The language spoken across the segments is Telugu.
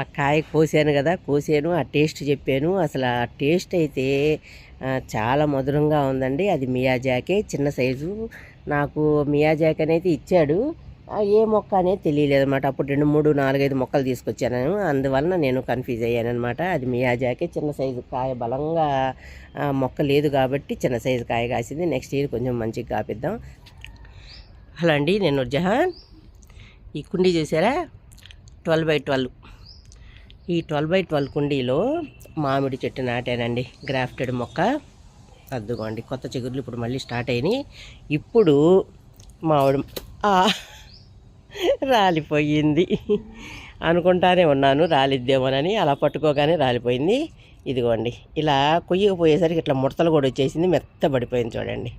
ఆ కాయ కోసాను కదా కోసాను ఆ టేస్ట్ చెప్పాను. అసలు ఆ టేస్ట్ అయితే చాలా మధురంగా ఉందండి. అది మియాజాకే చిన్న సైజు. నాకు మియాజాక్ అనేది ఇచ్చాడు. ఏ మొక్క అనేది తెలియలేదు అనమాట అప్పుడు రెండు మూడు నాలుగైదు మొక్కలు తీసుకొచ్చాను. అందువలన నేను కన్ఫ్యూజ్ అయ్యాను అనమాట అది మియాజాకే చిన్న సైజు కాయ బలంగా మొక్క లేదు కాబట్టి చిన్న సైజు కాయ కాసింది. నెక్స్ట్ ఇయర్ కొంచెం మంచిగా కాపిద్దాం. హలో అండి నేను జహాన్. ఈ కుండీ చూసారా? Twelve by twelve. ఈ ట్వెల్వ్ బై ట్వెల్వ్ కుండీలో మామిడి చెట్టు నాటానండి గ్రాఫ్టెడ్ మొక్క. అద్దుకోండి కొత్త చిగుర్లు ఇప్పుడు మళ్ళీ స్టార్ట్ అయినాయి. ఇప్పుడు మామిడి రాలిపోయింది. అనుకుంటానే ఉన్నాను రాలిద్దేమోనని. అలా పట్టుకోగానే రాలిపోయింది. ఇదిగోండి ఇలా కొయ్యకపోయేసరికి ఇట్లా ముడతలు కూడా వచ్చేసింది మెత్తబడిపోయింది చూడండి.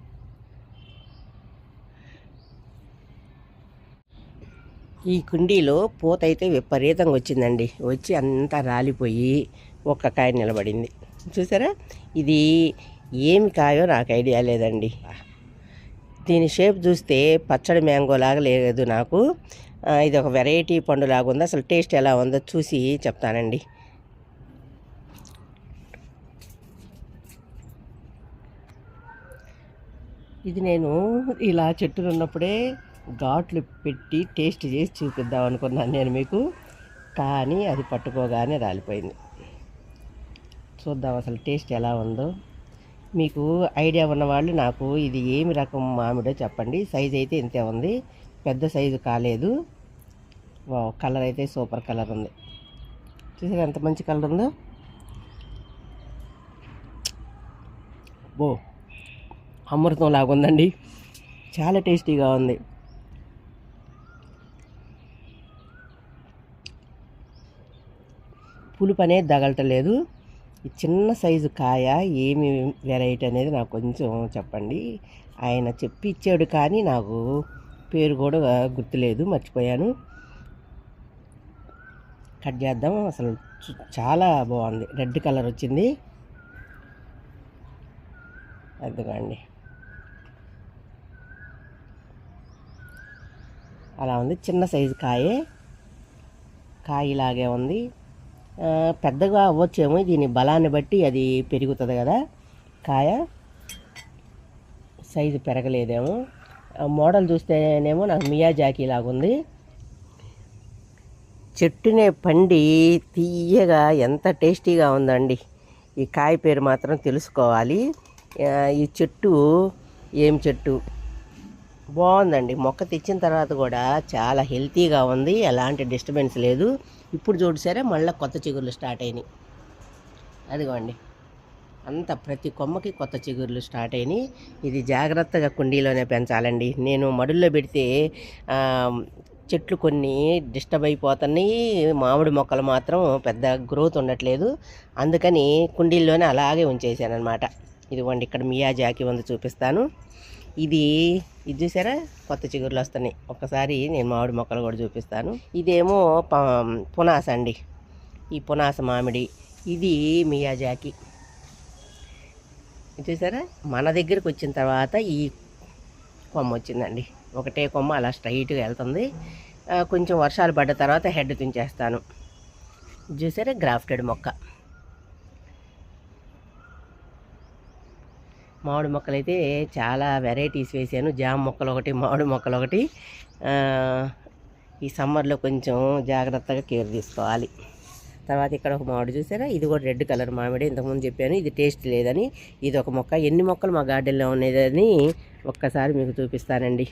ఈ కుండీలో పూత అయితే విపరీతంగా వచ్చిందండి. వచ్చి అంతా రాలిపోయి ఒక్క కాయ నిలబడింది. చూసారా? ఇది ఏమి కాయో నాకు ఐడియా లేదండి. దీని షేప్ చూస్తే పచ్చడి మ్యాంగో లాగా లేదు నాకు. ఇది ఒక వెరైటీ పండు లాగా ఉంది. అసలు టేస్ట్ ఎలా ఉందో చూసి చెప్తానండి. ఇది నేను ఇలా చెట్టులు ఉన్నప్పుడే ఘాట్లు పెట్టి టేస్ట్ చేసి చూపిద్దాం అనుకున్నాను నేను మీకు. కానీ అది పట్టుకోగానే రాలిపోయింది. చూద్దాం అసలు టేస్ట్ ఎలా ఉందో. మీకు ఐడియా ఉన్నవాళ్ళు నాకు ఇది ఏమి రకం మామిడో చెప్పండి. సైజ్ అయితే ఇంతే ఉంది. పెద్ద సైజు కాలేదు. వా కలర్ అయితే సూపర్ కలర్ ఉంది. చూసారు ఎంత మంచి కలర్ ఉందో? బో అమృతం లాగా ఉందండి చాలా టేస్టీగా ఉంది. పులుపు అనేది తగలటలేదు. ఈ చిన్న సైజు కాయ ఏమి వెరైటీ అనేది నాకు కొంచెం చెప్పండి. ఆయన చెప్పి ఇచ్చాడు కానీ నాకు పేరు కూడా గుర్తులేదు మర్చిపోయాను. కట్ చేద్దాం. అసలు చాలా బాగుంది. రెడ్ కలర్ వచ్చింది. అందుకండి అలా ఉంది. చిన్న సైజు కాయే. కాయ ఇలాగే ఉంది. పెద్దగా అవ్వచ్చేమో దీని బలాన్ని బట్టి అది పెరుగుతుంది కదా. కాయ సైజు పెరగలేదేమో. మోడల్ చూస్తేనేమో నాకు మియాజాకీ లాగా చెట్టునే పండి తీయగా ఎంత టేస్టీగా ఉందండి. ఈ కాయ పేరు మాత్రం తెలుసుకోవాలి. ఈ చెట్టు ఏం చెట్టు? బాగుందండి. మొక్క తెచ్చిన తర్వాత కూడా చాలా హెల్తీగా ఉంది. ఎలాంటి డిస్టర్బెన్స్ లేదు. ఇప్పుడు చూసారా మళ్ళీ కొత్త చిగుర్లు స్టార్ట్ అయినాయి. అదిగోండి. అంత ప్రతి కొమ్మకి కొత్త చిగుర్లు స్టార్ట్ అయినాయి. ఇది జాగ్రత్తగా కుండీలోనే పెంచాలండి. నేను మడుల్లో పెడితే చెట్లు కొన్ని డిస్టర్బ్ అయిపోతున్నాయి. మామిడి మొక్కలు మాత్రం పెద్ద గ్రోత్ ఉండట్లేదు. అందుకని కుండీల్లోనే అలాగే ఉంచేసాను అనమాట ఇదిగోండి ఇక్కడ మియా జాకి ఉంది చూపిస్తాను. ఇది ఇది చూసారా? కొత్త చిగురులు వస్తున్నాయి. ఒక్కసారి నేను మామిడి మొక్కలు కూడా చూపిస్తాను. ఇదేమో ప- పునాస అండి. ఈ పునాస మామిడి. ఇది మియాజాకి ఇది చూసారా? మన దగ్గరికి వచ్చిన తర్వాత ఈ కొమ్మ వచ్చిందండి. ఒకటే కొమ్మ అలా స్ట్రైట్గా వెళ్తుంది. కొంచెం వర్షాలు పడ్డ తర్వాత హెడ్ తుంచేస్తాను. ఇది చూసారా? గ్రాఫ్టెడ్ మొక్క. మామిడి మొక్కలు అయితే చాలా వెరైటీస్ వేసాను జామ మొక్కలు ఒకటి మామిడి మొక్కలు ఒకటి. ఈ సమ్మర్లో కొంచెం జాగ్రత్తగా కేర్ తీసుకోవాలి. తర్వాత ఇక్కడ ఒక మామిడి చూసారా? ఇది కూడా రెడ్ కలర్ మామిడి. ఇంతకుముందు చెప్పాను ఇది టేస్ట్ లేదని. ఇది ఒక మొక్క. ఎన్ని మొక్కలు మా గార్డెన్లో ఉన్నాయని ఒక్కసారి మీకు చూపిస్తానండి.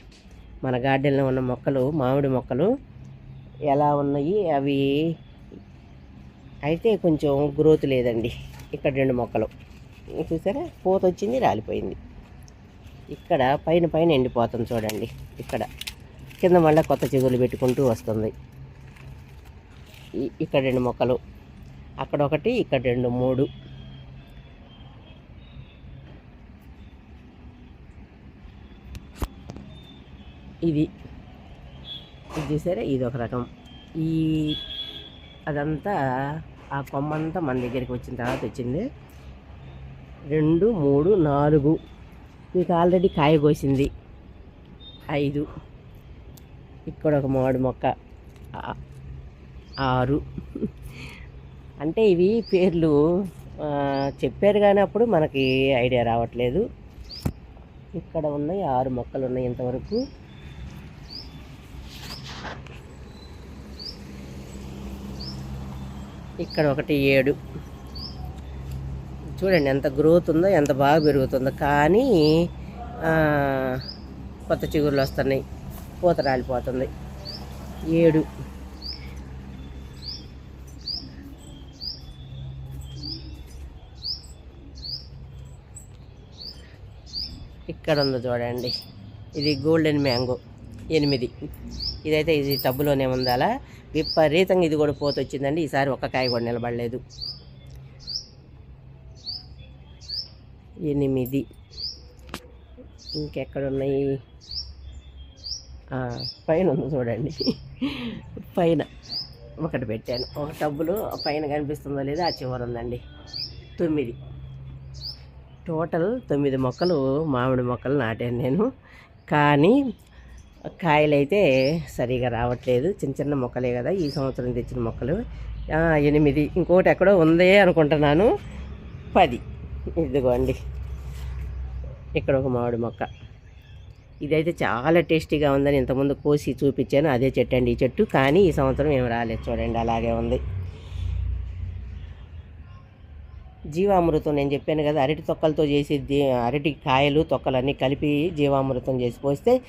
మన గార్డెన్లో ఉన్న మొక్కలు మామిడి మొక్కలు ఎలా ఉన్నాయి? అవి అయితే కొంచెం గ్రోత్ లేదండి. ఇక్కడ రెండు మొక్కలు. చూసారా? పూత వచ్చింది రాలిపోయింది. ఇక్కడ పైన పైన ఎండిపోతుంది చూడండి. ఇక్కడ కింద మళ్ళీ కొత్త చిగులు పెట్టుకుంటూ వస్తుంది. ఇక్కడ రెండు మొక్కలు అక్కడ ఒకటి ఇక్కడ రెండు మూడు. ఇది ఇది చూసారా? ఇది ఒక రకం. ఈ అదంతా ఆ కొమ్మంతా మన దగ్గరికి వచ్చిన తర్వాత వచ్చింది. రెండు మూడు నాలుగు. మీకు ఆల్రెడీ కాయ కోసింది. ఐదు. ఇక్కడ ఒక మామిడి మొక్క. ఆరు. అంటే ఇవి పేర్లు చెప్పారు కానీ అప్పుడు మనకి ఐడియా రావట్లేదు. ఇక్కడ ఉన్నాయి ఆరు మొక్కలు ఉన్నాయి ఇంతవరకు. ఇక్కడ ఒకటి ఏడు. చూడండి ఎంత గ్రోత్ ఉందో ఎంత బాగా పెరుగుతుందో. కానీ కొత్త చిగుర్లు వస్తున్నాయి. పూత రాలిపోతుంది. ఏడు. ఇక్కడ ఉంది చూడండి. ఇది గోల్డెన్ మ్యాంగో ఎనిమిది. ఇదైతే ఇది టబ్బులోనే ఉందాలా విపరీతంగా ఇది కూడా పోతొచ్చిందండి. ఈసారి ఒక్క కాయ కూడా నిలబడలేదు. ఎనిమిది. ఇంకెక్కడున్నాయి? పైన ఉంది చూడండి. పైన ఒకటి పెట్టాను. ఒక టబ్బులో పైన కనిపిస్తుందో లేదో ఆ చివర ఉందండి. తొమ్మిది. టోటల్ తొమ్మిది మొక్కలు మామిడి మొక్కలు నాటాను నేను. కానీ కాయలైతే సరిగా రావట్లేదు. చిన్న చిన్న మొక్కలే కదా ఈ సంవత్సరం తెచ్చిన మొక్కలు. ఎనిమిది. ఇంకోటి ఎక్కడో ఉందే అనుకుంటున్నాను. పది. ఇదిగోండి. ఇక్కడ ఒక మామిడి మొక్క. ఇదైతే చాలా టేస్టీగా ఉందని ఇంతకుముందు కోసి చూపించాను. అదే చెట్టు అండి ఈ చెట్టు. కానీ ఈ సంవత్సరం ఏం రాలేదు చూడండి అలాగే ఉంది. జీవామృతం నేను చెప్పాను కదా అరటి తొక్కలతో చేసి అరటి కాయలు తొక్కలు అన్నీ కలిపి జీవామృతం చేసి పోస్తే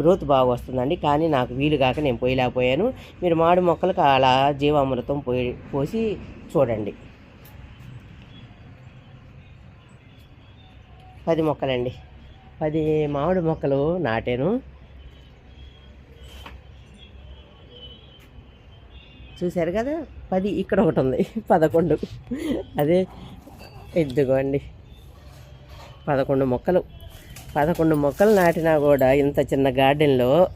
గ్రోత్ బాగా వస్తుందండి. కానీ నాకు వీలు కాక నేను పోయలేకపోయాను. మీరు మామిడి మొక్కలకు అలా జీవామృతం పోయి పోసి చూడండి. పది మొక్కలండి. పది మామిడి మొక్కలు నాటాను. చూశారు కదా? పది ఇక్కడ ఒకటి ఉంది. పదకొండు. అదే ఇదిగోండి. పదకొండు మొక్కలు. పదకొండు మొక్కలు నాటినా కూడా ఇంత చిన్న గార్డెన్లో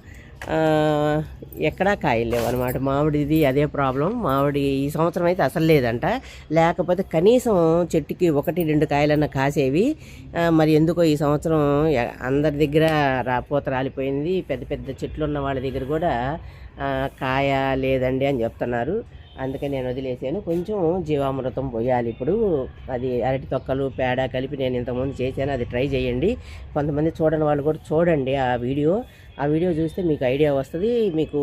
ఎక్కడా కాయలు లేవు అనమాట మామిడిది అదే ప్రాబ్లం. మామిడి ఈ సంవత్సరం అయితే అసలు లేదంట. లేకపోతే కనీసం చెట్టుకి ఒకటి రెండు కాయలన్నా కాసేవి. మరి ఎందుకో ఈ సంవత్సరం అందరి దగ్గర రాపోత రాలిపోయింది. పెద్ద పెద్ద చెట్లు ఉన్న వాళ్ళ దగ్గర కూడా కాయ లేదండి అని చెప్తున్నారు. అందుకని నేను వదిలేసాను. కొంచెం జీవామృతం పోయాలి ఇప్పుడు. అది అరటి తొక్కలు పేడ కలిపి నేను ఇంతకుముందు చేశాను. అది ట్రై చేయండి. కొంతమంది చూడని వాళ్ళు కూడా చూడండి ఆ వీడియో. ఆ వీడియో చూస్తే మీకు ఐడియా వస్తుంది. మీకు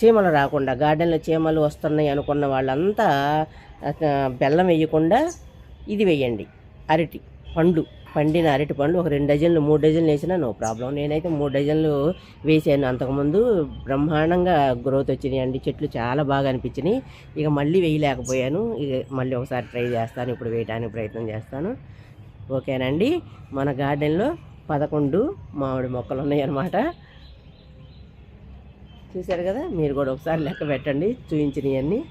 చీమలు రాకుండా గార్డెన్లో చీమలు వస్తున్నాయి అనుకున్న వాళ్ళంతా బెల్లం వేయకుండా ఇది వేయండి. అరటి పండు. పండిన అరటి పండ్లు ఒక రెండు డజన్లు మూడు డజన్లు వేసినా నో ప్రాబ్లం నేనైతే మూడు డజన్లు వేసాను. అంతకుముందు బ్రహ్మాండంగా గ్రోత్ వచ్చినాయి అండి. చెట్లు చాలా బాగా అనిపించినాయి. ఇక మళ్ళీ వేయలేకపోయాను. ఇక మళ్ళీ ఒకసారి ట్రై చేస్తాను. ఇప్పుడు వేయడానికి ప్రయత్నం చేస్తాను. ఓకేనండి. మన గార్డెన్లో పదకొండు మామిడి మొక్కలు ఉన్నాయన్నమాట. చూశారు కదా? మీరు కూడా ఒకసారి లెక్క పెట్టండి. చూపించినవన్నీ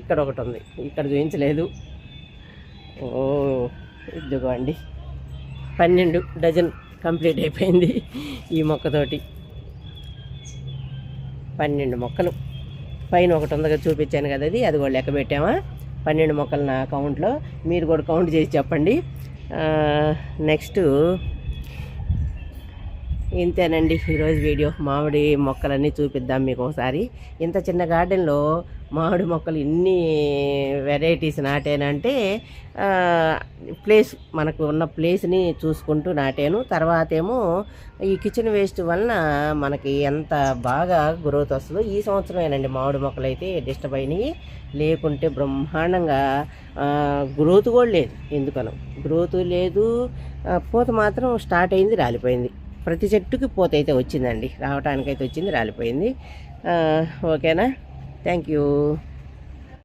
ఇక్కడ ఒకటి ఉంది. ఇక్కడ చూపించలేదు ఓ ఇదిగోండి. పన్నెండు డజన్ కంప్లీట్ అయిపోయింది ఈ మొక్కతోటి. పన్నెండు మొక్కలు. పైన ఒకటి ఉందిగా చూపించాను కదా అది. అది కూడా లెక్క పెట్టామా? పన్నెండు మొక్కలు నా అకౌంట్లో మీరు కూడా కౌంట్ చేసి చెప్పండి. నెక్స్ట్ ఇంతేనండి. ఈరోజు వీడియో మామిడి మొక్కలన్నీ చూపిద్దాం మీకు ఒకసారి. ఇంత చిన్న గార్డెన్లో మామిడి మొక్కలు ఇన్ని వెరైటీస్ నాటానంటే ప్లేస్ మనకు ఉన్న ప్లేస్ని చూసుకుంటూ నాటాను. తర్వాత ఏమో ఈ కిచెన్ వేస్ట్ వలన మనకి ఎంత బాగా గ్రోత్ వస్తుందో ఈ సంవత్సరమేనండి మామిడి మొక్కలు అయితే డిస్టర్బ్ అయినాయి. లేకుంటే బ్రహ్మాండంగా గ్రోత్ కూడా లేదు. ఎందుకనో గ్రోత్ లేదు. పూత మాత్రం స్టార్ట్ అయింది రాలిపోయింది. ప్రతి చెట్టుకి పూత అయితే వచ్చిందండి. రావటానికైతే వచ్చింది రాలిపోయింది. ఓకేనా? Thank you.